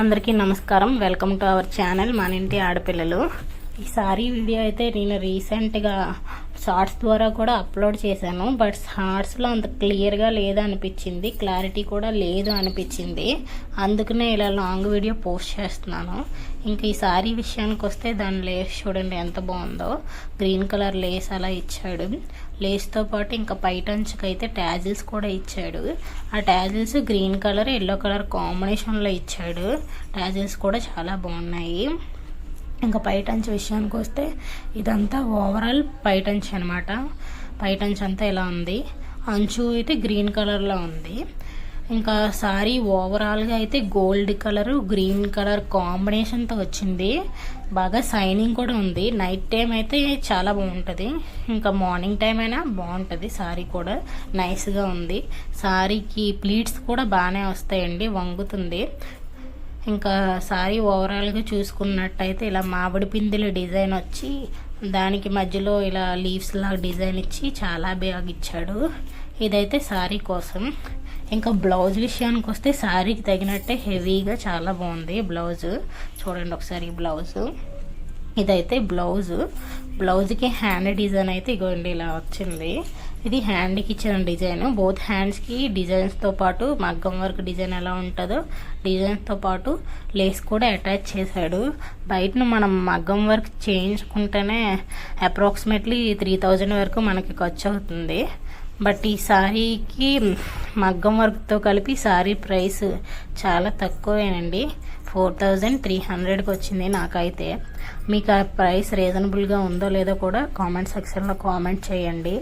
అందరికీ నమస్కారం. Welcome to our channel మన ఇంటి ఆడపిల్లలు. ఈ సారీ వీడియో అయితే నేను రీసెంట్గా షార్ట్స్ ద్వారా కూడా అప్లోడ్ చేశాను బట్ షార్ట్స్లో అంత క్లియర్గా లేదు అనిపించింది క్లారిటీ కూడా లేదు అనిపించింది. అందుకనే ఇలా లాంగ్ వీడియో పోస్ట్ చేస్తున్నాను. ఇంకా ఈ సారీ విషయానికి వస్తే దాని లేస్ చూడండి ఎంత బాగుందో. గ్రీన్ కలర్ లేస్ అలా ఇచ్చాడు. లేస్తో పాటు ఇంకా పైటంచుకు అయితే ట్యాజిల్స్ కూడా ఇచ్చాడు. ఆ tassels green colour yellow colour కాంబినేషన్లో ఇచ్చాడు. ట్యాజిల్స్ కూడా చాలా బాగున్నాయి. ఇంకా పైటంచ్ విషయానికి వస్తే ఇదంతా ఓవరాల్ పైటంచ్ అనమాట పైటంచ్ అంతా ఇలా ఉంది? అంచు అయితే గ్రీన్ కలర్లో ఉంది. ఇంకా సారీ ఓవరాల్గా అయితే గోల్డ్ కలర్ గ్రీన్ కలర్ కాంబినేషన్తో వచ్చింది. బాగా షైనింగ్ కూడా ఉంది. నైట్ టైం అయితే చాలా బాగుంటుంది. ఇంకా మార్నింగ్ టైం అయినా బాగుంటుంది సారీ కూడా. నైస్గా ఉంది. సారీకి ప్లీట్స్ కూడా బాగానే వస్తాయండి. వంగుతుంది. ఇంకా సారీ ఓవరాల్గా చూసుకున్నట్టయితే ఇలా మామిడి పిందెల డిజైన్ వచ్చి దానికి మధ్యలో ఇలా లీవ్స్ లాగా డిజైన్ ఇచ్చి చాలా బాగా ఇచ్చాడు ఇదైతే సారీ కోసం. ఇంకా బ్లౌజ్ విషయానికి వస్తే శారీకి తగినట్టే హెవీగా చాలా బాగుంది బ్లౌజ్. చూడండి ఒకసారి బ్లౌజ్. ఇదైతే బ్లౌజ్. బ్లౌజ్కి హ్యాండ్ డిజైన్ అయితే ఇగోండి ఇలా వచ్చింది. ఇది హ్యాండ్కి ఇచ్చిన డిజైన్ బోత్ హ్యాండ్స్కి డిజైన్స్తో పాటు మగ్గం వర్క్ డిజైన్ ఎలా ఉంటుందో డిజైన్స్తో పాటు లేస్ కూడా అటాచ్ చేశాడు. బయటను మనం మగ్గం వర్క్ చేయించుకుంటేనే అప్రాక్సిమేట్లీ త్రీ థౌజండ్ వరకు మనకి ఖర్చు అవుతుంది బట్ ఈ సారీకి మగ్గం వర్క్తో కలిపి సారీ ప్రైస్ చాలా తక్కువేనండి. ఫోర్ థౌజండ్ త్రీ హండ్రెడ్కి వచ్చింది నాకైతే. మీకు ఆ ప్రైస్ రీజనబుల్గా ఉందో లేదో కూడా కామెంట్ సెక్షన్లో కామెంట్ చేయండి.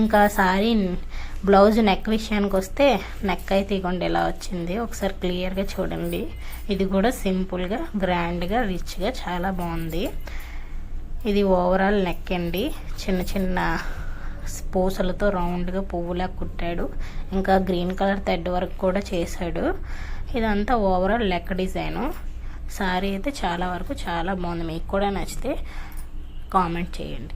ఇంకా సారీ బ్లౌజ్ నెక్ విషయానికి వస్తే నెక్ అయితే ఇగోండి ఎలా వచ్చింది? ఒకసారి క్లియర్గా చూడండి. ఇది కూడా సింపుల్గా గ్రాండ్గా రిచ్గా చాలా బాగుంది. ఇది ఓవరాల్ నెక్ అండి. చిన్న చిన్న పూసలతో రౌండ్గా పువ్వులా కుట్టాడు. ఇంకా గ్రీన్ కలర్ థ్రెడ్ వర్క్ కూడా చేశాడు. ఇదంతా ఓవరాల్ లెక్క డిజైను. సారీ అయితే చాలా వరకు చాలా బాగుంది. మీకు కూడా నచ్చితే కామెంట్ చేయండి.